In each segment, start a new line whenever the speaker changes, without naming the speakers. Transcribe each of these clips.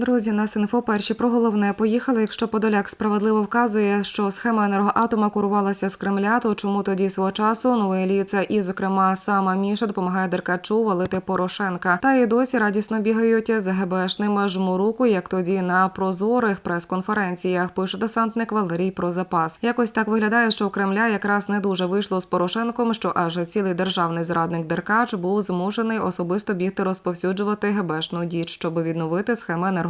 Друзі, нас інфо перші про головне поїхали. Якщо Подоляк справедливо вказує, що схема енергоатома курувалася з Кремля, то чому тоді свого часу новий ліце і, зокрема, сама Міша допомагає Деркачу валити Порошенка. Та й досі радісно бігають за ГБшним жму руку, як тоді на прозорих прес-конференціях. Пише десантник Валерій про запас. Якось так виглядає, що у Кремля якраз не дуже вийшло з Порошенком, що аж цілий державний зрадник Деркач був змушений особисто бігти розповсюджувати ГБшну діч, щоб відновити схеми енергоатома,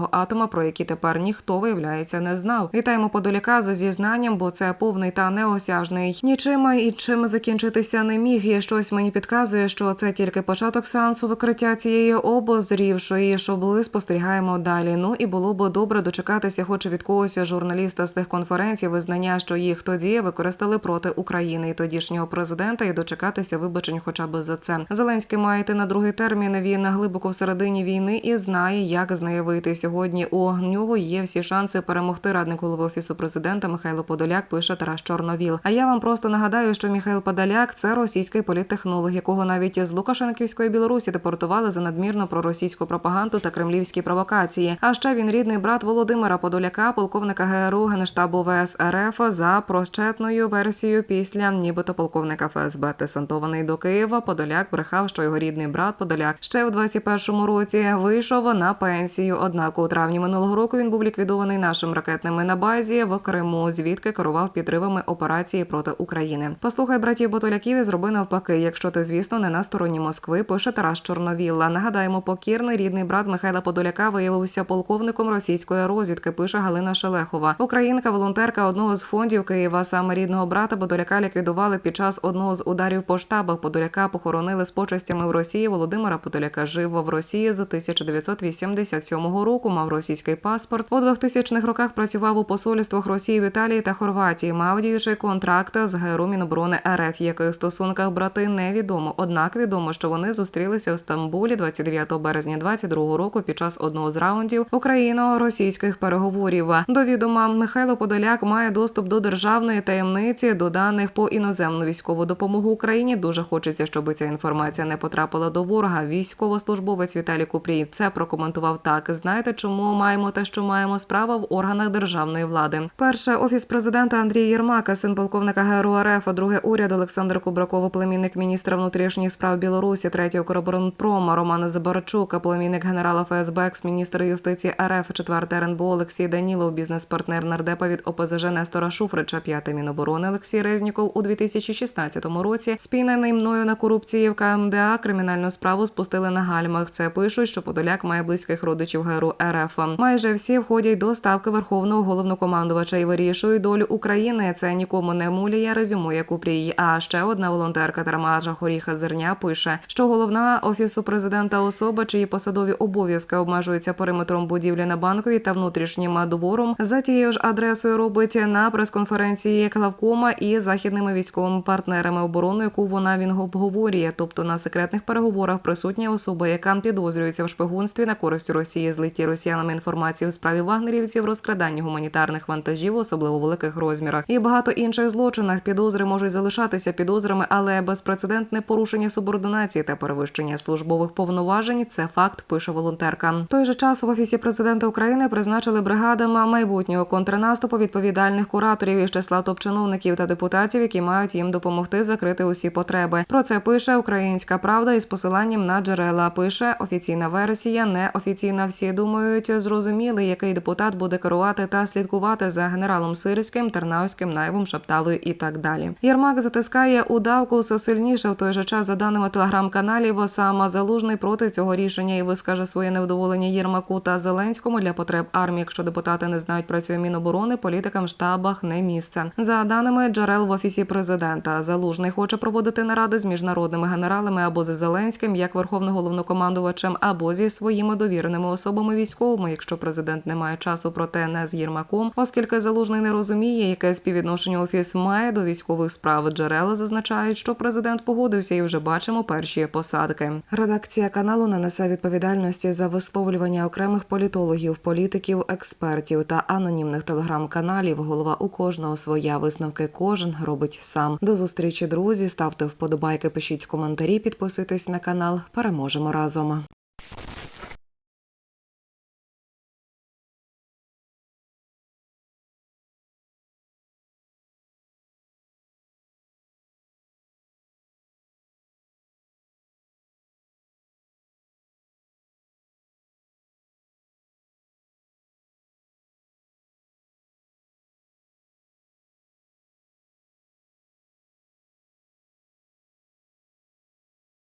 про які тепер ніхто виявляється не знав. Вітаємо Подоляка за зізнанням, бо це повний та неосяжний. Нічим і чим закінчитися не міг. І щось мені підказує, що це тільки початок сеансу викриття цієї обозрівшої шобли. Спостерігаємо далі. Ну і було б добре дочекатися, хоч від когось журналіста з тих конференцій, визнання, що їх тоді використали проти України і тодішнього президента, і дочекатися вибачень, хоча б за це. Зеленський має йти на другий термін. Він глибоко всередині війни і знає, як з неї вийти сьогодні. У нього є всі шанси перемогти радник голови офісу президента Михайло Подоляк. Пише Тарас Чорновіл. А я вам просто нагадаю, що Михайло Подоляк – це російський політтехнолог, якого навіть з Лукашенківської Білорусі депортували за надмірну проросійську пропаганду та кремлівські провокації. А ще він рідний брат Володимира Подоляка, полковника ГРУ Генштабу ВС РФ за прощетною версією після нібито полковника ФСБ тесантований до Києва. Подоляк брехав, що його рідний брат Подоляк ще у 21-му році вийшов на пенсію. Однак у травні минулого року він був ліквідований нашим ракетними на базі в Криму, звідки керував підривами операції проти України. Послухай братів Ботоляків і зроби навпаки, якщо ти, звісно, не на стороні Москви. Пише Тарас Чорновілла. Нагадаємо, покірний рідний брат Михайла Подоляка виявився полковником російської розвідки. Пише Галина Шелехова. Українка, волонтерка одного з фондів Києва. Саме рідного брата Подоляка ліквідували під час одного з ударів по штабах. Подоляка похоронили з почестями в Росії. Володимира Подоляка жив в Росії з 1987 року. Мав російський паспорт. У 2000-х роках працював у посольствах Росії в Італії та Хорватії. Мав діючий контракт з ГРУ Міноборони РФ. Яких стосунках брати невідомо. Однак відомо, що вони зустрілися в Стамбулі 29 березня 22 року під час одного з раундів україно-російських переговорів. До відома Михайло Подоляк має доступ до державної таємниці до даних по іноземну військову допомогу Україні. Дуже хочеться, щоб ця інформація не потрапила до ворога. Військовослужбовець Віталій Купрій це прокоментував так. Знаєте, чому маємо те, що маємо справа в органах державної влади? Перше офіс президента Андрій Єрмака, син полковника ГРУ РФ, а друге уряд Олександр Кубраков, племінник міністра внутрішніх справ Білорусі, третє Укроборонпрома Роман Забарчук, племінник генерала ФСБ, екс-міністр юстиції РФ, четверте РНБО Олексій Данілов, бізнес-партнер нардепа від ОПЗЖ Нестора Шуфрича, п'яте Міноборони Олексій Резніков у 2016 році. Спійнений мною на корупції в КМДА кримінальну справу спустили на гальмах. Це пишуть, що Подоляк має близьких родичів ГРУ РФ. Майже всі входять до ставки верховного головнокомандувача і вирішують долю України. Це нікому не муляє, резюмує Купрій. А ще одна волонтерка Тарамажа Хоріха Зерня пише, що головна офісу президента особа, чиї посадові обов'язки обмежуються периметром будівлі на банковій та внутрішнім двором, за тією ж адресою робить на прес-конференції Клавкома і західними військовими партнерами оборони, яку вона він обговорює. Тобто на секретних переговорах присутня особа, яка підозрюється в шпигунстві на користь Росії, злитті росіянами інформації у справі вагнерівців, розкраданні гуманітарних вантажів, особливо великих розмірах, і багато інших злочинах. Підозри можуть залишатися підозрами, але безпрецедентне порушення субординації та перевищення службових повноважень це факт. Пише волонтерка. В той же час в офісі президента України призначили бригадами майбутнього контрнаступу відповідальних кураторів із числа топ-чиновників та депутатів, які мають їм допомогти закрити усі потреби. Про це пише Українська Правда із посиланням на джерела. Пише офіційна версія, неофіційна. Всі думають, зрозуміли, який депутат буде керувати та слідкувати за генералом Сирським, Тернавським, Наєвом, Шапталою і так далі. Єрмак затискає удавку все сильніше. В той же час, за даними телеграм-каналів, саме залужний проти цього рішення і вискаже своє невдоволення Єрмаку та Зеленському для потреб армії. Якщо депутати не знають, працює Міноборони, політикам в штабах не місце. За даними джерел в офісі президента, залужний хоче проводити наради з міжнародними генералами або з Зеленським, як верховним головнокомандувачем, або зі своїми довіреними особами військовими, якщо президент не має часу, проте не з Єрмаком, оскільки залужний не розуміє, яке співвідношення офіс має до військових справ. Джерела зазначають, що президент погодився, і вже бачимо перші посадки. Редакція каналу не несе відповідальності за висловлювання окремих політологів, політиків, експертів та анонімних телеграм-каналів. Голова у кожного своя висновки кожен робить сам. До зустрічі, друзі. Ставте вподобайки, пишіть коментарі, підписуйтесь на канал. Переможемо разом.